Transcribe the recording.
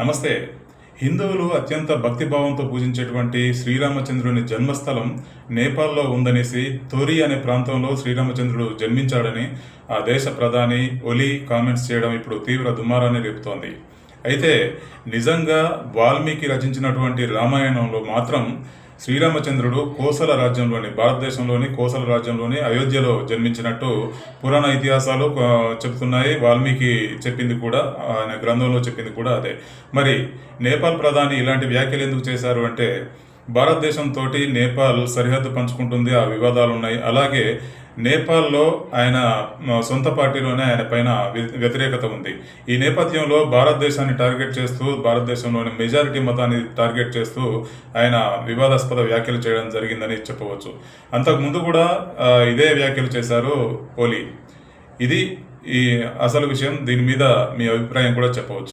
నమస్తే. హిందువులు అత్యంత భక్తిభావంతో పూజించేటువంటి శ్రీరామచంద్రుని జన్మస్థలం నేపాల్లో ఉందనేసి తోరి అనే ప్రాంతంలో శ్రీరామచంద్రుడు జన్మించాడని ఆ దేశ ప్రధాని ఒలి కామెంట్స్ చేయడం ఇప్పుడు తీవ్ర దుమారాన్ని రేపుతోంది. అయితే నిజంగా వాల్మీకి రచించినటువంటి రామాయణంలో మాత్రం శ్రీరామచంద్రుడు కోసల రాజ్యంలోని భారతదేశంలోని కోసల రాజ్యంలోని అయోధ్యలో జన్మించినట్టు పురాణ ఇతిహాసాలు చెప్తున్నాయి వాల్మీకి చెప్పింది కూడా ఆయన గ్రంథంలో చెప్పింది కూడా అదే. మరి నేపాల్ ప్రధాని ఇలాంటి వ్యాఖ్యలు ఎందుకు చేశారు అంటే భారతదేశంతో నేపాల్ సరిహద్దు పంచుకుంటుంది ఆ వివాదాలు ఉన్నాయి అలాగే నేపాల్లో ఆయన సొంత పార్టీలోనే ఆయన పైన వ్యతిరేకత ఉంది. ఈ నేపథ్యంలో భారతదేశాన్ని టార్గెట్ చేస్తూ భారతదేశంలోని మెజారిటీ మతాన్ని టార్గెట్ చేస్తూ ఆయన వివాదాస్పద వ్యాఖ్యలు చేయడం జరిగిందని చెప్పవచ్చు. అంతకుముందు కూడా ఇదే వ్యాఖ్యలు చేశారు ఓలీ ఇది ఈ అసలు విషయం దీని మీద మీ అభిప్రాయం కూడా చెప్పవచ్చు.